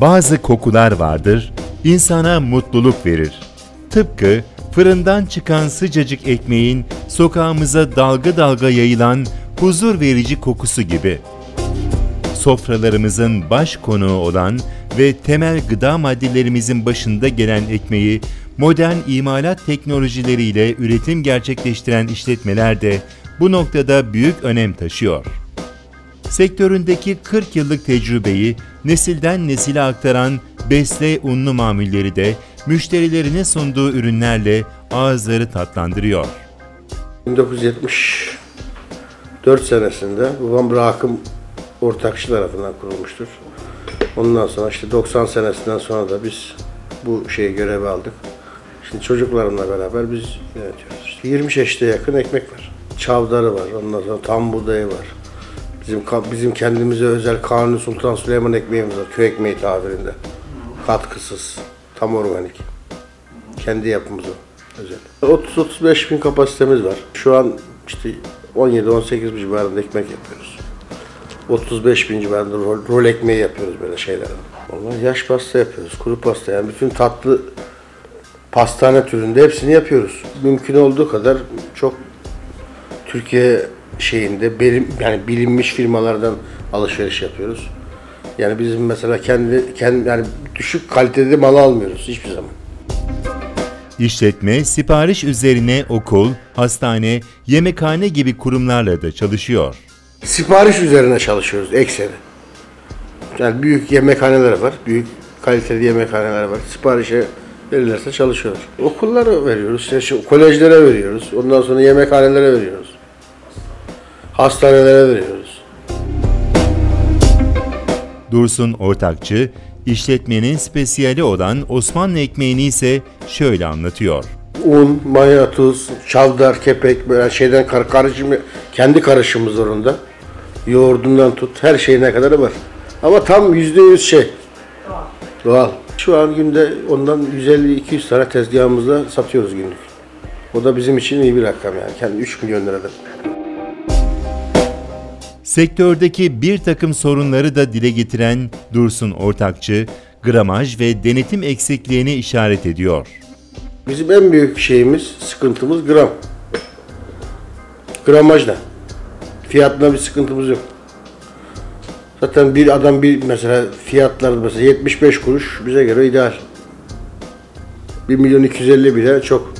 Bazı kokular vardır, insana mutluluk verir. Tıpkı fırından çıkan sıcacık ekmeğin sokağımıza dalga dalga yayılan huzur verici kokusu gibi. Sofralarımızın baş konuğu olan ve temel gıda maddelerimizin başında gelen ekmeği modern imalat teknolojileriyle üretim gerçekleştiren işletmeler de bu noktada büyük önem taşıyor. Sektöründeki 40 yıllık tecrübeyi nesilden nesile aktaran Besle unlu mamulleri de müşterilerine sunduğu ürünlerle ağızları tatlandırıyor. 1974 senesinde babam Rakım Ortakçı tarafından kurulmuştur. Ondan sonra işte 90 senesinden sonra da biz bu şeyi görevi aldık. Şimdi çocuklarımla beraber biz yönetiyoruz. İşte 20 çeşide yakın ekmek var. Çavdarı var, ondan sonra tam buğdayı var. Bizim bizim kendimize özel Kanuni Sultan Süleyman ekmeğimiz var, köy ekmeği tabirinde. Katkısız, tam organik. Kendi yapımız o, özel. 30-35 bin kapasitemiz var. Şu an işte 17-18 bin civarında ekmek yapıyoruz. 35 bin civarında rol, rol ekmeği yapıyoruz böyle şeyler. Vallahi yaş pasta yapıyoruz, kuru pasta yani bütün tatlı pastane türünde hepsini yapıyoruz. Mümkün olduğu kadar çok Türkiye şeyinde bilim, yani bilinmiş firmalardan alışveriş yapıyoruz. Yani bizim mesela kendi, kendi yani düşük kalitede mal almıyoruz hiçbir zaman. İşletme sipariş üzerine okul, hastane, yemekhane gibi kurumlarla da çalışıyor. Sipariş üzerine çalışıyoruz ekseri. Yani büyük yemekhaneler var, büyük kaliteli yemekhaneler var. Siparişe verirlerse çalışıyoruz. Okullara veriyoruz, işte kolejlere veriyoruz. Ondan sonra yemekhanelere veriyoruz. Hastanelere veriyoruz. Dursun Ortakçı, işletmenin spesiyali olan Osmanlı ekmeğini ise şöyle anlatıyor. Un, maya, tuz, çavdar, kepek böyle şeyden kar karışım kendi karışımımız var onda. Yoğurdundan tut her şeyine kadar var. Ama tam yüzde yüz şey. Doğal. Şu an günde ondan 150-200 tane tezgahımızda satıyoruz günlük. O da bizim için iyi bir rakam yani. Kendi 3 milyon liradır. Sektördeki bir takım sorunları da dile getiren Dursun Ortakçı, gramaj ve denetim eksikliğini işaret ediyor. Bizim en büyük şeyimiz, sıkıntımız gram. Gramajla. Fiyatla bir sıkıntımız yok. Zaten bir adam bir mesela fiyatlar mesela 75 kuruş bize göre ideal. 1 milyon 250 bile çok.